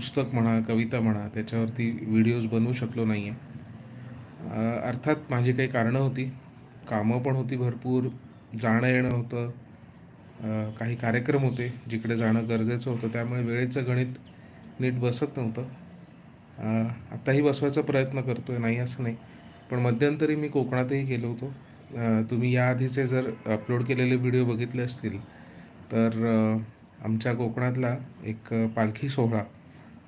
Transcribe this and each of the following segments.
पुस्तक म्हणा कविता म्हणा त्याच्यावरती व्हिडिओज बनवू शकलो नाही आहे अर्थात माझी काही कारणं होती. कामं पण होती भरपूर जाणं येणं होतं. काही कार्यक्रम होते जिकडे जाणं गरजेचं होतं त्यामुळे वेळेचं गणित नीट बसत नव्हतं. आत्ताही बसवायचा प्रयत्न करतो आहे नाही असं नाही. पण मध्यंतरी मी कोकणातही गेलो होतो. तुम्ही याआधीचे जर अपलोड केलेले व्हिडिओ बघितले असतील तर आमच्या कोकणातला एक पालखी सोहळा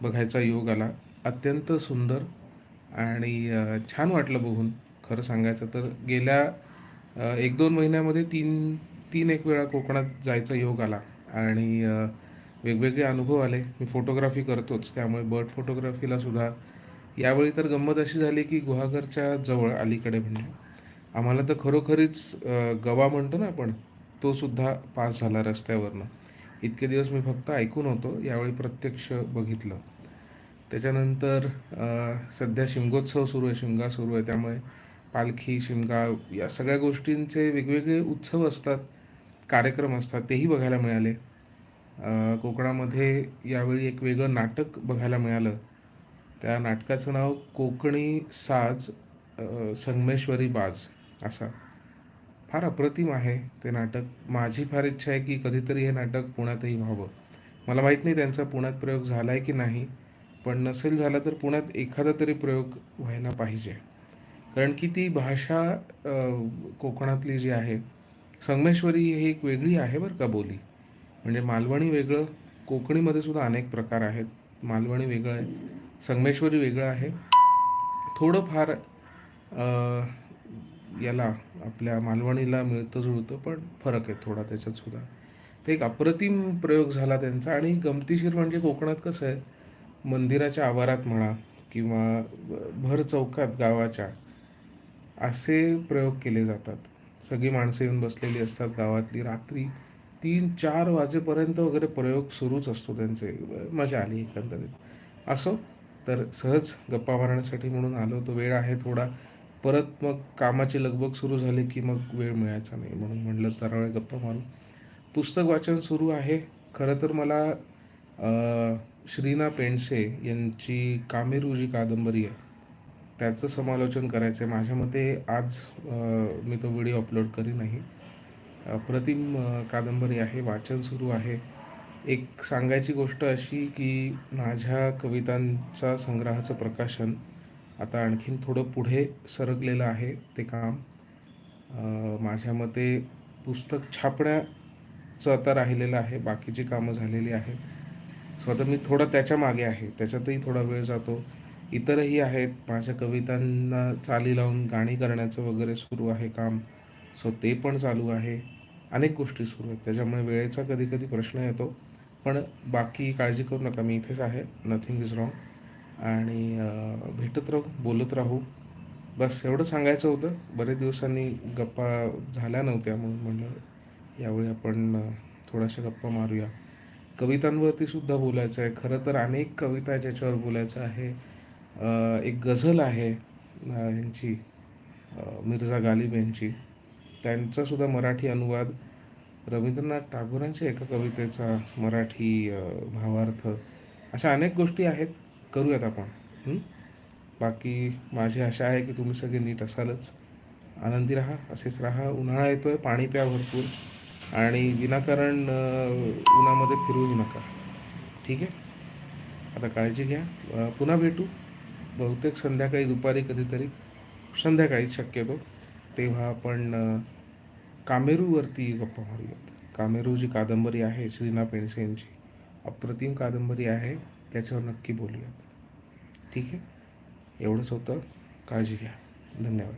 बघायचा योग आला. अत्यंत सुंदर आणि छान वाटलं बघून. खरं सांगायचं तर गेल्या एक दोन महिन्यामध्ये तीन तीन एक वेळा कोकणात जायचा योग आला. आणि वेगवेगळे अनुभव आले. मी फोटोग्राफी करतोच. त्यामुळे बर्ड फोटोग्राफीला सुद्धा यावेळी तर गंमत अशी झाली की गुहागरच्या जवळ अलीकडे म्हणजे. आम्हाला तर खरोखरीच गवा म्हणतो ना आपण तो सुद्धा पास झाला रस्त्यावरनं. इतके दिवस मी फक्त ऐकून होतो. यावेळी प्रत्यक्ष बघितलं. त्याच्यानंतर सध्या शिमगोत्सव सुरू आहे शिमगा सुरू आहे. त्यामुळे पालखी शिमगा या सगळ्या गोष्टींचे वेगवेगळे उत्सव असतात कार्यक्रम असतात तेही बघायला मिळाले. कोकणामध्ये यावेळी एक वेगळं नाटक बघायला मिळालं. त्या नाटकाचं नाव कोकणी साज संगमेश्वरी बाज असा. फार अप्रतिम आहे ते नाटक. माझी फार इच्छा आहे की कधीतरी हे नाटक पुण्यातही व्हावं. मला माहीत नाही त्यांचा पुण्यात प्रयोग झाला आहे की नाही. पण नसेल झाला तर पुण्यात एखादा तरी प्रयोग व्हायला पाहिजे. कारण की ती भाषा कोकणातली जी आहे संगमेश्वरी ही एक वेगळी आहे बरं का बोली. म्हणजे मालवणी वेगळं कोकणीमध्ये सुद्धा अनेक प्रकार आहेत. मालवणी वेगळं आहे संगमेश्वरी वेगळं आहे. थोडंफार याला आपल्या मालवणीला मिळतं जुळतं पण फरक आहे थोडा त्याच्यातसुद्धा ते एक अप्रतिम प्रयोग झाला त्यांचा आणि गमतीशीर म्हणजे कोकणात कसं आहे मंदिराच्या आवारात म्हणा किंवा भर चौकात गावाच्या असे प्रयोग केले जातात. सगळी माणसं येऊन बसलेली असतात गावातली. रात्री तीन चार वाजेपर्यंत वगैरे प्रयोग सुरूच असतो त्यांचे. मजा आली एकंदरीत. असो तर सहज गप्पा मारण्यासाठी म्हणून आलो तो वेळ आहे थोडा. परत मग कामाची लगबग सुरू झाली की मग वेळ मिळायचा नाही म्हणून म्हणलं तर वेळ गप्पा मारू. पुस्तक वाचन सुरू आहे. खरं तर मला श्रीना पेंडसे यांची कामेरू जी कादंबरी आहे त्याचं समालोचन करायचं आहे माझ्या मते आज मी तो व्हिडिओ अपलोड करी नाही. अप्रतिम कादंबरी आहे वाचन सुरू आहे. एक सांगायची गोष्ट अशी की माझ्या कवितांचा संग्रहाचं प्रकाशन आता आणखीन थोडं पुढे सरकलेलं आहे ते काम. माझ्या मते पुस्तक छापण्याचं आता राहिलेलं आहे बाकीची कामं झालेली आहेत. सो आता मी थोडं त्याच्यामागे आहे. त्याच्यातही थोडा वेळ जातो. इतरही आहेत. माझ्या कवितांना चाली लावून गाणी करण्याचं वगैरे सुरू आहे काम. सो ते पण चालू आहे. अनेक गोष्टी सुरू आहेत. त्याच्यामुळे वेळेचा कधी कधी प्रश्न येतो. पण बाकी काळजी करू नका. मी इथेच आहे. नथिंग इज रॉंग आणि भेटत राहू बोलत राहू. बस एवढं सांगायचं होतं. बरेच दिवसांनी गप्पा झाल्या नव्हत्या म्हणून म्हणलं यावेळी आपण थोड्याशा गप्पा मारूया. कवितांवरती सुद्धा बोलायचं आहे. खरं तर अनेक कविता ज्याच्यावर बोलायचं आहे. एक गझल आहे यांची ह्यांची मिर्झा गालिब यांची. त्यांचासुद्धा मराठी अनुवाद रवींद्रनाथ टागोरांच्या एका कवितेचा मराठी भावार्थ. अशा अनेक गोष्टी आहेत. करूयात आपण. बाकी माझी आशा आहे की तुम्ही सगळे नीट असालच. आनंदी राहा असेच राहा. उन्हाळा येतो आहे पाणी प्या भरपूर. आणि विनाकारण उन्हामध्ये फिरूही नका. ठीक आहे? आता काळजी घ्या. पुन्हा भेटू. बहुतेक संध्याकाळी दुपारी कधीतरी. संध्याकाळी शक्यतो. तेव्हा आपण कामेरूवरती गप्पा मारूयात. कामेरू जी कादंबरी आहे श्रीना पेंडसे यांची. अप्रतिम कादंबरी आहे. त्याच्यावर नक्की बोलूयात. ठीक आहे? एवढंच होतं. काळजी घ्या. धन्यवाद.